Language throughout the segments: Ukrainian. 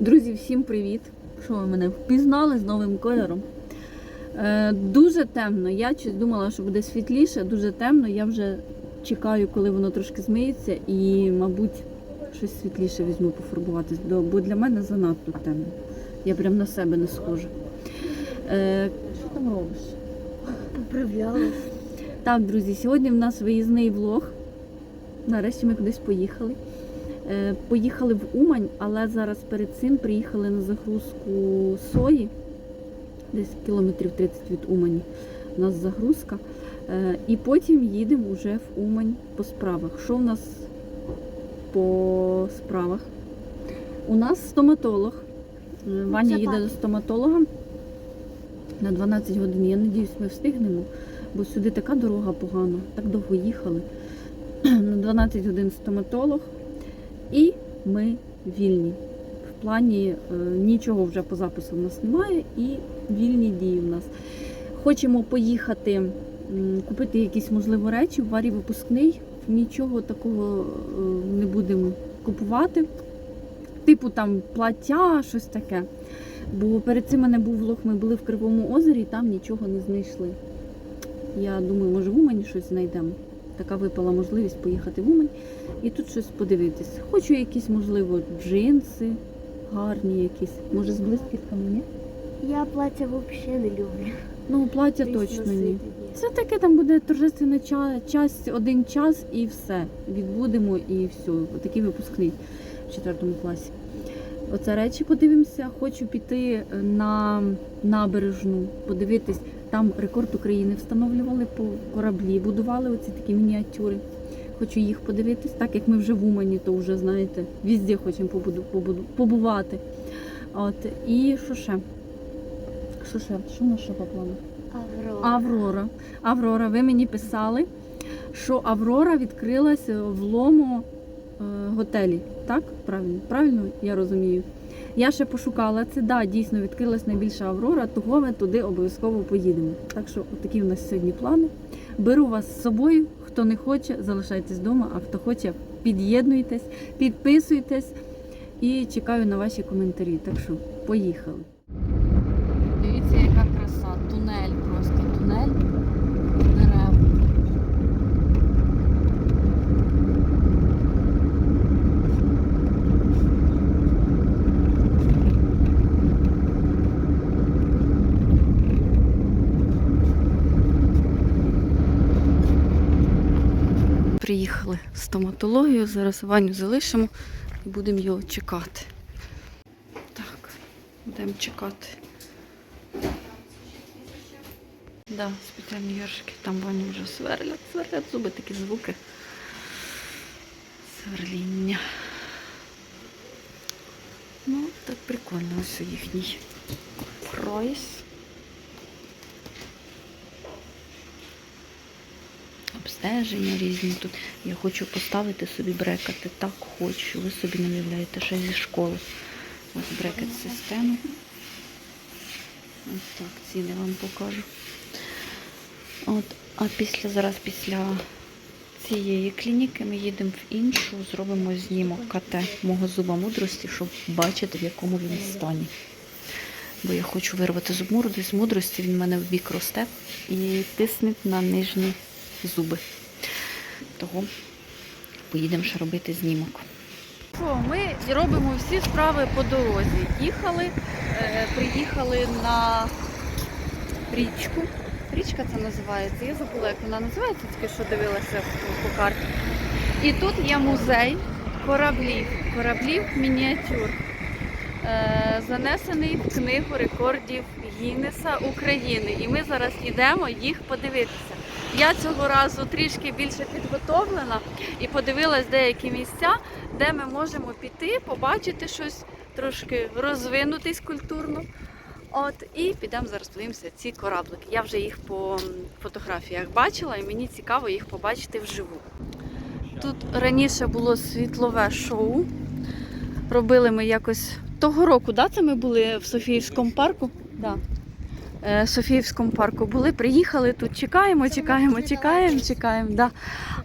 Друзі, всім привіт! Що ви мене впізнали з новим кольором? Е, дуже темно. Я думала, що буде світліше, дуже темно. Я вже чекаю, коли воно трошки змиється, і, мабуть, щось світліше візьму пофарбуватись, бо- бо для мене занадто темно. Я прям на себе не схожа. Е, що там робиш? Поправлялась. Так, друзі, сьогодні в нас виїзний влог. Нарешті ми кудись поїхали. Е, Поїхали в Умань, але зараз перед цим приїхали на загрузку сої. Десь кілометрів 30 від Умані. У нас загрузка. Е, І потім їдемо вже в Умань по справах. Що в нас по справах? У нас стоматолог. Е, Ваня їде до стоматолога на 12 годин. Я сподіваюся, ми встигнемо бо сюди така дорога погана, так довго їхали. На 12 годин стоматолог, і ми вільні. В плані е, нічого вже по запису в нас немає, і вільні дії в нас. Хочемо поїхати купити якісь можливо речі. В варі випускний. Нічого такого е, не будемо купувати. Типу там плаття, щось таке. Бо перед цим мене був влог, ми були в Кривому озері і там нічого не знайшли. Я думаю, може в Умані щось знайдемо. Така випала можливість поїхати в Умань і тут щось подивитись. Хочу якісь, можливо, джинси гарні якісь. Може з блискітками, ні? Я плаття взагалі не люблю. Ну, плаття Десь точно ні. Це таке там буде торжественна ча- час, один час і все. Відбудемо і все. Такий випускний в четвертому класі. Оце речі подивимося. Хочу піти на набережну, подивитись. Там рекорд України встановлювали по кораблі, будували оці такі мініатюри. Хочу їх подивитись, так як ми вже в Умані, то вже знаєте, везде хочемо побуду, побуду, побувати. От і що ще? Що ще? Що в нас ще по плану? Аврора. Аврора. Аврора, ви мені писали, що Аврора відкрилася в Ломо е, готелі. Так? Правильно? Правильно я розумію. Я ще пошукала це. Да, дійсно відкрилась найбільша Аврора, того ми туди обов'язково поїдемо. Так що такі у нас сьогодні плани. Беру вас з собою. Хто не хоче, залишайтесь вдома, а хто хоче, під'єднуйтесь, підписуйтесь і чекаю на ваші коментарі. Так що поїхали. Дивіться, яка краса. Тунель просто тунель. Дерев. Приїхали в стоматологію. Зараз Ваню залишимо і будемо його чекати. Так, будемо чекати. Да, спеціальні яршики, там вони вже сверлять, сверлять зуби, такі звуки. Сверління. Ну, так прикольно, ось їхній пройс. Обстеження різні тут. Я хочу поставити собі брекети. Так хочу. Ви собі не уявляєте, ще зі школи. Ось брекет системи. Ось так, ціни вам покажу. От, а після зараз після цієї клініки ми їдемо в іншу, зробимо знімок КТ мого зуба мудрості, щоб бачити, в якому він стані. Бо я хочу вирвати зуб мудрості. З мудрості він в мене в бік росте і тисне на нижні зуби. Того поїдемо ще робити знімок. Що, ми робимо всі справи по дорозі. Їхали, е, приїхали на річку. Річка це називається. Я забула, як вона називається, тільки що дивилася по, карті. І тут є музей кораблів, кораблів мініатюр. Е, занесений в книгу рекордів Гіннеса України. І ми зараз йдемо їх подивитися. Я цього разу трішки більше підготовлена і подивилась деякі місця, де ми можемо піти, побачити щось, трошки розвинутись культурно. От і підемо зараз подивимося ці кораблики. Я вже їх по фотографіях бачила, і мені цікаво їх побачити вживу. Тут раніше було світлове шоу. Робили ми якось того року, да, це ми були в Софіївському парку? Да. Е, Софіївському парку були, приїхали тут, чекаємо, чекаємо, чекаємо, чекаємо. Да.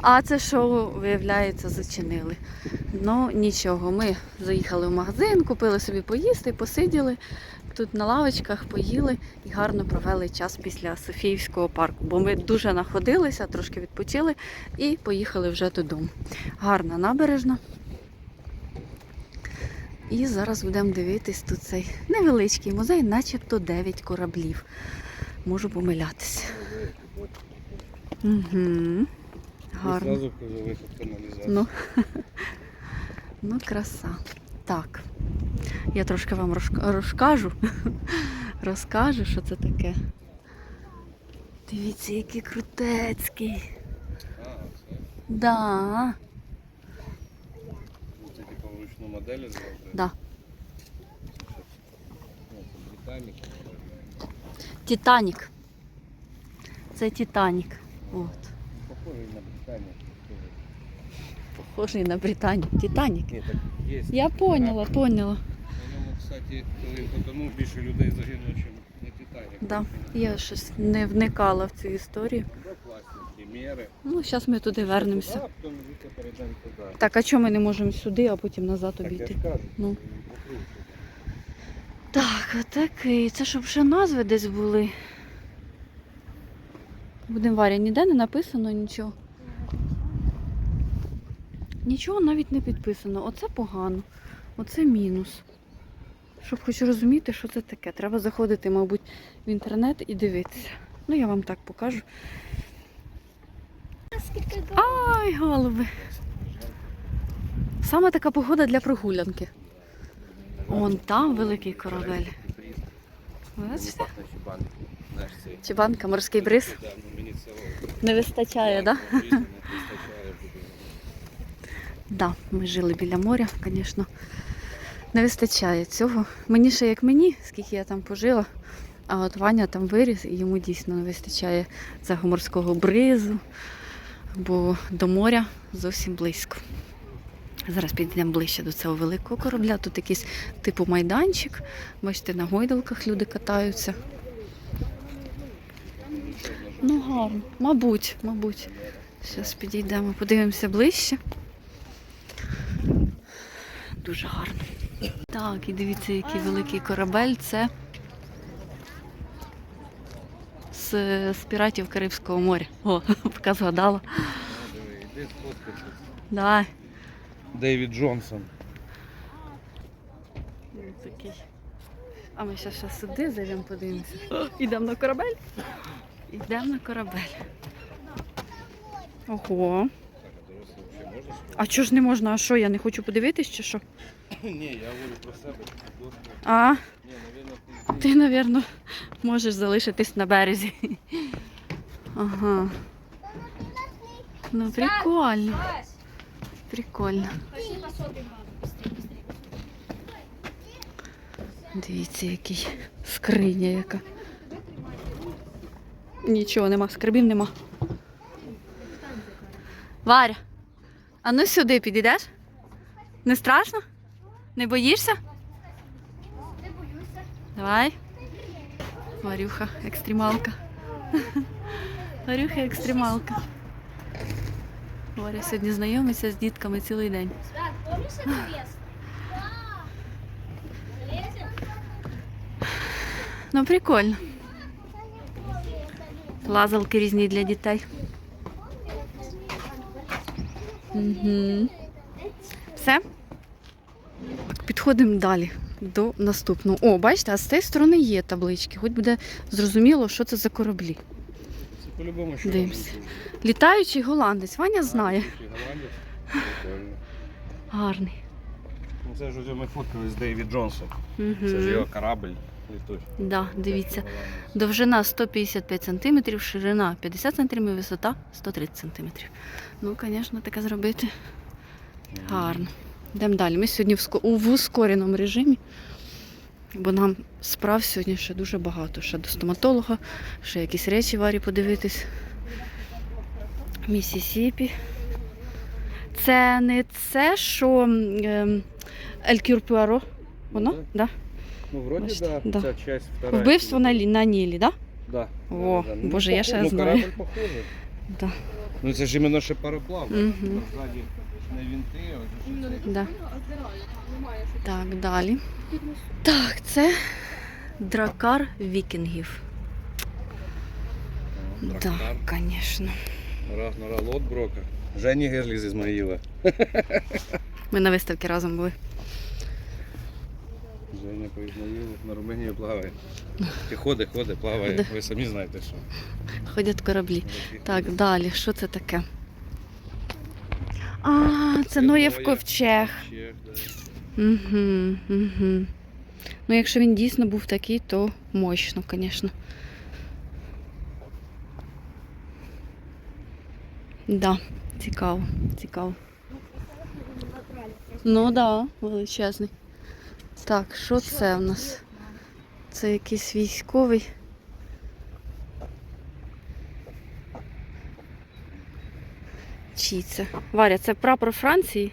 А це шоу, виявляється, зачинили. Ну нічого, ми заїхали в магазин, купили собі поїсти, посиділи тут на лавочках, поїли і гарно провели час після Софіївського парку, бо ми дуже находилися, трошки відпочили і поїхали вже додому. Гарна набережна. І зараз будемо дивитись тут цей невеличкий музей, начебто 9 кораблів. Можу помилятися. Угу. Гарно. Зразу виход каналізації. Ну. ну, краса. Так. Я трошки вам розкажу. Розкажу, що це таке. Дивіться, який крутецький. Да. Моделі? Да. Ну, це Титанік. Титанік. Це Титанік. От. Похожий на Британію. Похожий на Британію. Титанік. Ні, так є. Я поняла, поняла. На ньому, кстати, коли потонув, більше людей загинуло, ніж на Титанік. Да. Я щось не вникала в цю історію. Ну, зараз ми туди вернемося. Так, а чому ми не можемо сюди, а потім назад обійти? Ну. Так, отакий. Це щоб ще назви десь були. Будемо Варя, ніде не написано нічого. Нічого навіть не підписано. Оце погано. Оце мінус. Щоб хоч розуміти, що це таке. Треба заходити, мабуть, в інтернет і дивитися. Ну, я вам так покажу. Ай, голуби. Саме така погода для прогулянки. Вон там великий корабель. Бачите? Чебанка, морський бриз. Не вистачає, так? Да, ми жили біля моря, звісно. Не вистачає цього. Мені ще як мені, скільки я там пожила, а от Ваня там виріс, і йому дійсно не вистачає цього морського бризу, бо до моря зовсім близько. Зараз підійдемо ближче до цього великого корабля. Тут якийсь типу майданчик. Бачите, на гойдалках люди катаються. Ну гарно. Мабуть, мабуть. Зараз підійдемо, подивимося ближче. Дуже гарно. Так, і дивіться, який великий корабель. Це з, з піратів Карибського моря. О, поки згадала. Ну. Давай. Дейвід Джонсон. Такий. А ми ще ще сюди зайдемо, подивимося. Ідемо на корабель. Ідемо на корабель. Ого. А чого ж не можна? А що, я не хочу подивитись чи що? Ні, я говорю про себе. А, Ні, навірно, ти. напевно, можеш залишитись на березі. Ага. Ну, прикольно. Прикольно. Дивіться, який скриня яка. Нічого нема, скарбів нема. Варя, а ну сюди підійдеш? Не страшно? Не боїшся? Давай. Варюха, екстремалка. Варюха, екстремалка. Варя сьогодні знайомиться з дітками цілий день. Ну, прикольно. Лазалки різні для дітей. Угу. Все. Так, підходимо далі до наступного. О, бачите, а з цієї сторони є таблички. Хоч буде зрозуміло, що це за кораблі. Це по-любому що Дивимося. Літаючий голландець, Ваня знає. Гарний. Ну, Це ж ось ми фоткали з Дейвід Джонсон. Угу. Це ж його корабль. літучий. Да, дивіться. Довжина 155 см, ширина 50 см, висота 130 см. Ну, звісно, таке зробити гарно. Йдемо далі. Ми сьогодні в, ско- в ускореному режимі, бо нам справ сьогодні ще дуже багато. Ще до стоматолога, ще якісь речі варі подивитись. Місісіпі. Це не це, що ем, Ель Кюр Пуаро? Воно? Ну, Да. Ну, вроді, Бачите? да, Да. ця часть вторая. Вбивство на, на Нілі, так? Да. О, да, да. Боже, я ще похоже, знаю. Ну, корабль похожий. Да? Ну, це ж іменно ще пароплав. Мгм. Не вінти, а ось це. Да. Так, далі. Так, це дракар вікінгів. Так, Драктар. звісно. Рагнара Лотброка. Жені Герлі з Ізмаїла. Ми на виставці разом були. Женя по Ізмаїлу на Румунії плаває. Ти ходи, ходи, плаває. Ви самі знаєте, що. Ходять кораблі. Так, далі, що це таке? А, це Ноєв ковчег. Угу, угу. Ну, якщо він дійсно був такий, то мощно, звісно. Да, цікаво, цікаво. Ну так, да, величезний. Так, що це в нас? Це якийсь військовий. Чий? Варя, це прапор Франції?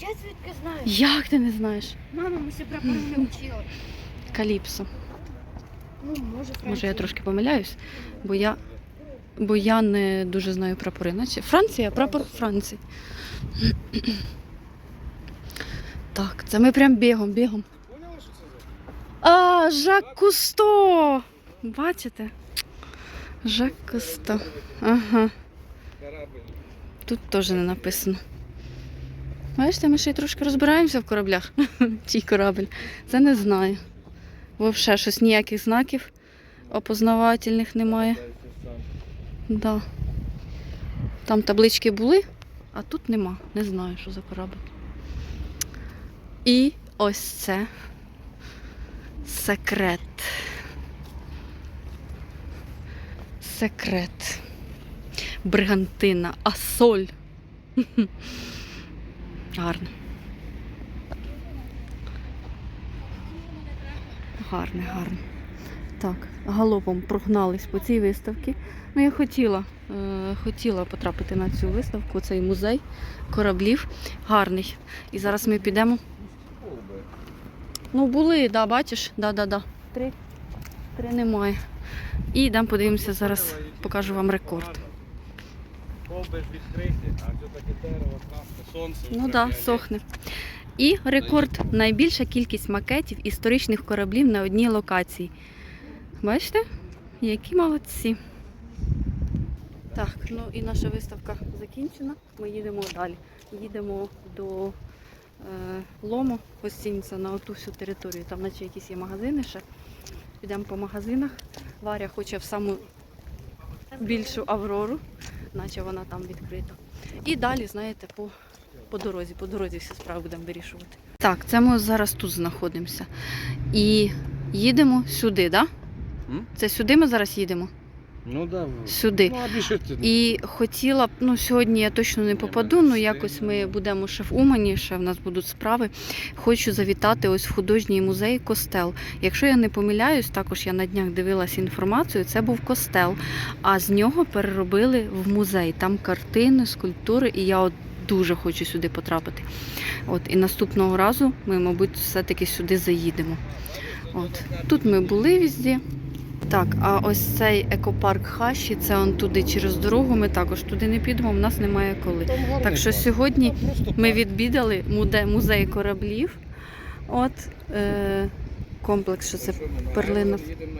Я звідки знаю? Як ти не знаєш? Мама, ми все прапори не вчили. Каліпсо. Ну, може, Може, я трошки помиляюсь, бо я, бо я не дуже знаю прапори. Наче Франція, прапор Франції. Так, це ми прям бігом, бігом. А, Жак Кусто! Бачите? Жак Кусто. Ага. Тут теж не написано. Бачите, ми ще й трошки розбираємося в кораблях. Чий корабль. Це не знаю. Вовше щось ніяких знаків опознавательних немає. Да. Там таблички були, а тут нема. Не знаю, що за корабль. І ось це секрет. Секрет. Бригантина, Асоль. Гарно. Гарне, гарне. Так, галопом прогнались по цій виставці. Ну, я хотіла, е, хотіла потрапити на цю виставку, цей музей кораблів. Гарний. І зараз ми підемо. Ну, були, да, бачиш? Да, да, да. Три. Три немає. І йдемо подивимося зараз, покажу вам рекорд. Колби ж відкриті, а це таке дерево, каска, сонце. Ну так, да, сохне. І рекорд найбільша кількість макетів історичних кораблів на одній локації. Бачите? Які молодці. Так, ну і наша виставка закінчена. Ми їдемо далі. Їдемо до е, Лому, гостиниця на оту всю територію. Там наче якісь є магазини ще. Підемо по магазинах. Варя хоче в саму більшу аврору, наче вона там відкрита. І далі, знаєте, по по дорозі, по дорозі всі справи будемо вирішувати. Так, це ми зараз тут знаходимося. І їдемо сюди, так? Да? Це сюди ми зараз їдемо? Ну да. Сюди. Ну, а більше ти. І хотіла б, ну сьогодні я точно не попаду, ну якось ми будемо ще в Умані, ще в нас будуть справи. Хочу завітати ось в художній музей Костел. Якщо я не помиляюсь, також я на днях дивилася інформацію, це був костел, а з нього переробили в музей. Там картини, скульптури, і я от дуже хочу сюди потрапити. От і наступного разу ми, мабуть, все-таки сюди заїдемо. От тут ми були візді. Так, а ось цей екопарк Хаші, це он туди через дорогу. Ми також туди не підемо, в нас немає коли. Так що сьогодні ми відвідали музей кораблів. От е, комплекс, що це перлина. Їдемо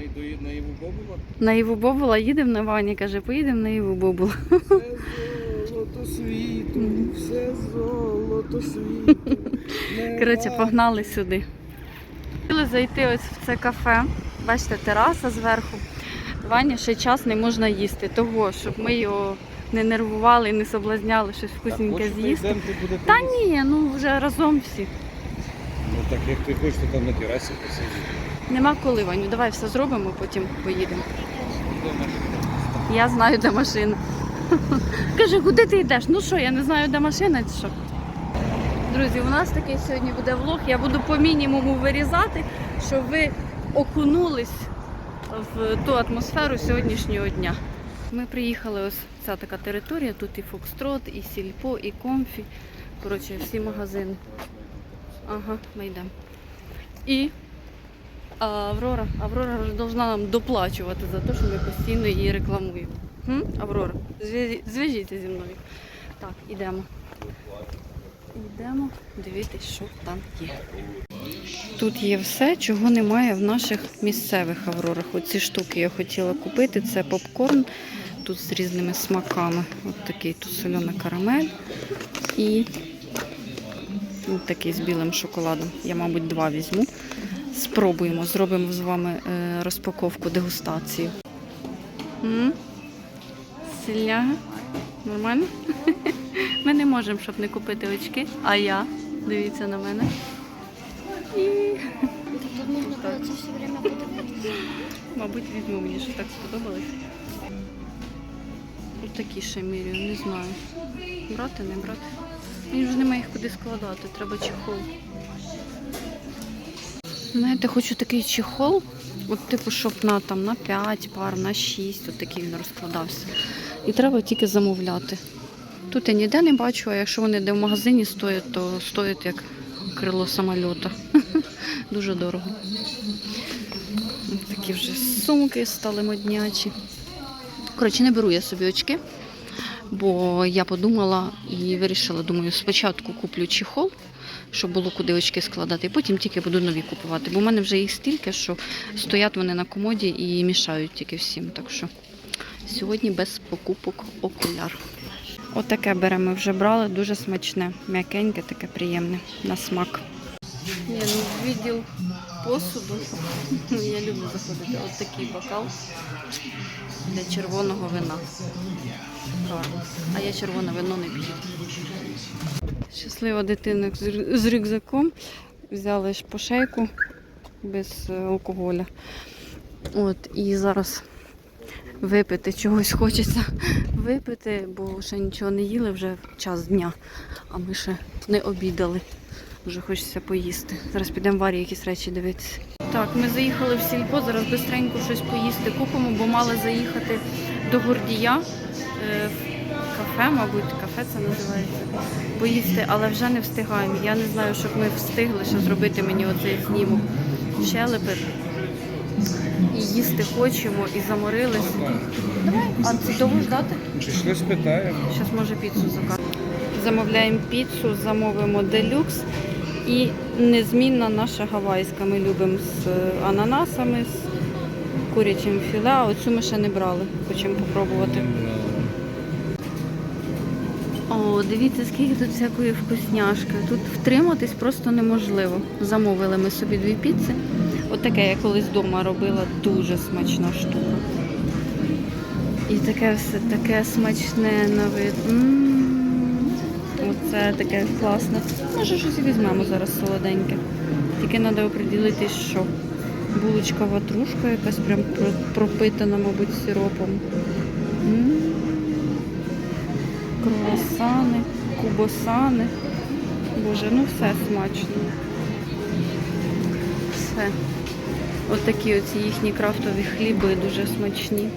на Іву Бобула їдемо на Ваня, каже, поїдемо на Іву Бобула. Все золото світу, все золото світу. Коротше, погнали сюди. Хотіли зайти ось в це кафе. Бачите, тераса зверху. Ваня ще час не можна їсти, того, щоб ми його не нервували і не соблазняли щось вкусненьке з'їсти. Та ні, ну вже разом всі. Ну так як ти хочеш, то там на терасі посидіти. Нема коли, Ваню, давай все зробимо, потім поїдемо. Я знаю, де машина. Каже, куди ти йдеш? Ну що, я не знаю, де машина чи що. Друзі, у нас такий сьогодні буде влог. Я буду по мінімуму вирізати, щоб ви окунулись в ту атмосферу сьогоднішнього дня. Ми приїхали ось ця така територія. Тут і Фокстрот, і Сільпо, і Комфі. Коротше, всі магазини. Ага, ми йдемо. І Аврора, Аврора должна нам доплачувати за те, що ми постійно її рекламуємо. Хм? Аврора, зв'яжі- зв'яжіться зі мною. Так, ідемо. Йдемо дивитись, що там є. Тут є все, чого немає в наших місцевих аврорах. Оці штуки я хотіла купити. Це попкорн тут з різними смаками. От такий тут сольона карамель і такий з білим шоколадом. Я, мабуть, два візьму. Спробуємо, зробимо з вами е, розпаковку, дегустацію. М? Нормально? Ми не можемо, щоб не купити очки, а я. Дивіться на мене. Тут це все время мабуть, візьму мені, що так сподобалось. Ось такі ще міряю, не знаю. Брати, не брати. Мені вже немає їх куди складати, треба чехол. Знаєте, хочу такий чехол, от типу, щоб на, там, на 5 пар, на 6, от такий він розкладався. І треба тільки замовляти. Тут я ніде не бачу, а якщо вони де в магазині стоять, то стоять як крило самольота. Дуже дорого. Такі вже сумки стали моднячі. Коротше, не беру я собі очки, бо я подумала і вирішила, думаю, спочатку куплю чехол, щоб було куди очки складати, і потім тільки буду нові купувати. Бо в мене вже їх стільки, що стоять вони на комоді і мішають тільки всім. Так що сьогодні без покупок окуляр. Отаке беремо, вже брали, дуже смачне, м'якеньке, таке приємне на смак. Ні, ну відділ посуду. Я люблю заходити. Ось такий бокал для червоного вина. А я червоне вино не п'ю. Щаслива дитина з рюкзаком. Взяли ж пошейку без е, алкоголя. От, і зараз випити чогось хочеться випити, бо ще нічого не їли вже час дня, а ми ще не обідали. Дуже хочеться поїсти. Зараз підемо варі якісь речі дивитися. Так, ми заїхали в сільпо, зараз бистренько щось поїсти купимо, бо мали заїхати до Гордія. е, в Кафе, мабуть, кафе це називається. Поїсти, але вже не встигаємо. Я не знаю, щоб ми встигли ще зробити мені оцей знімок щелепи. І їсти хочемо, і заморились. Давай, а це довго ждати? Пішли спитаємо. Зараз може піцу закажемо. Замовляємо піцу, замовимо делюкс. І незмінна наша гавайська. Ми любимо з е, ананасами, з курячим філе. Оцю ми ще не брали. Хочемо попробувати. О, дивіться, скільки тут всякої вкусняшки. Тут втриматись просто неможливо. Замовили ми собі дві піци. Отаке я колись вдома робила. Дуже смачна штука. І таке все таке смачне на вид. М, Оце таке класне. Може, щось візьмемо зараз солоденьке. Тільки треба оприділити, що. Булочка ватрушка якась прям пропитана, мабуть, сиропом. М. Круасани, кубосани. Боже, ну все смачно. Все. Отакі оці їхні крафтові хліби дуже смачні.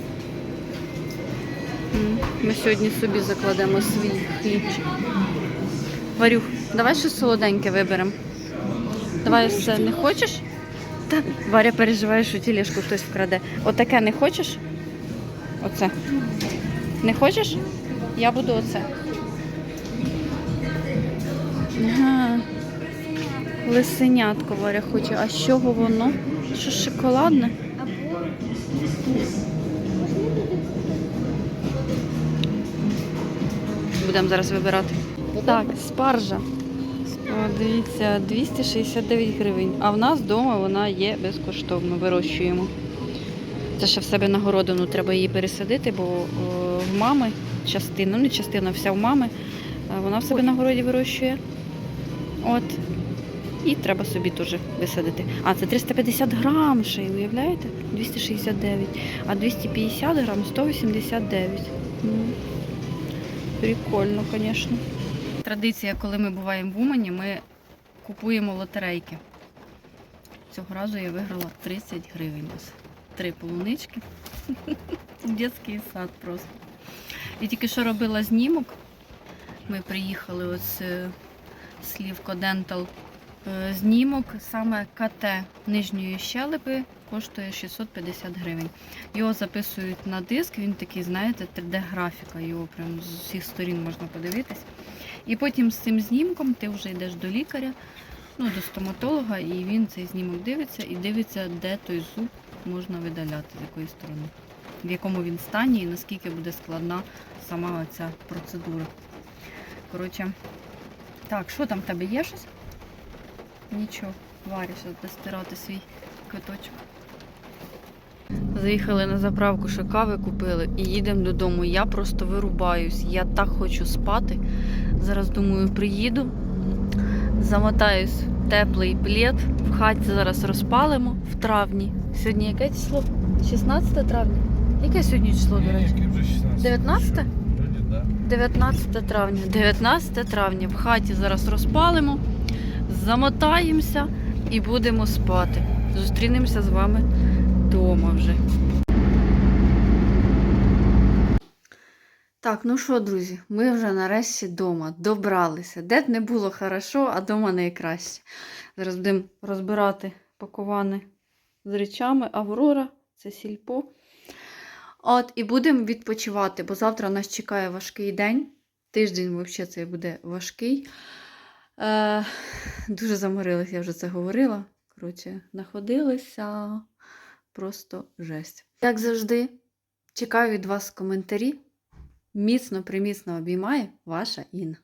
Ми сьогодні собі закладемо свій хлібчик. Варюх, давай щось солоденьке виберемо. Давай все, не хочеш? Та Варя переживає, що тілешку хтось вкраде. Отаке не хочеш? Оце. Не хочеш? Я буду оце. Ага. Лисенятко Варя хоче. А з чого воно? Що шоколадне? Будемо зараз вибирати. Так, спаржа. О, дивіться, 269 гривень. А в нас вдома вона є безкоштовно, вирощуємо. Це ще в себе на городину треба її пересадити, бо о, в мами частина, ну не частина, вся в мами, вона в себе на городі вирощує. От. І треба собі теж висадити. А, це 350 грам ще, уявляєте? 269. А 250 грам 189. Ну, прикольно, звісно. Традиція, коли ми буваємо в Умані, ми купуємо лотерейки. Цього разу я виграла 30 гривень. Три полунички. Дитячий сад просто. І тільки що робила знімок. Ми приїхали ось е, Слівко Дентал Знімок саме КТ нижньої щелепи коштує 650 гривень. Його записують на диск, він такий, знаєте, 3D-графіка, його прям з усіх сторін можна подивитись. І потім з цим знімком ти вже йдеш до лікаря, ну, до стоматолога, і він цей знімок дивиться і дивиться, де той зуб можна видаляти, з якої сторони, в якому він стані і наскільки буде складна сама ця процедура. Коротше, так, що там в тебе є щось? Нічого, Варя зараз буде стирати свій квиточок. Заїхали на заправку, що кави купили і їдемо додому. Я просто вирубаюсь. Я так хочу спати. Зараз думаю, приїду, замотаюсь в теплий плед. В хаті зараз розпалимо в травні. Сьогодні яке число? 16 травня? Яке сьогодні число, до речі? 19? 19 травня. 19 травня. В хаті зараз розпалимо, замотаємося і будемо спати. Зустрінемося з вами вдома вже. Так, ну що, друзі, ми вже нарешті вдома добралися. Де б не було хорошо, а вдома найкраще. Зараз будемо розбирати пакувани з речами. Аврора, це сільпо. От, і будемо відпочивати, бо завтра нас чекає важкий день. Тиждень, взагалі, це буде важкий. Е, дуже заморилась, я вже це говорила. Коротше, находилися. Просто жесть. Як завжди, чекаю від вас коментарі. Міцно, приміцно обіймає ваша Інна.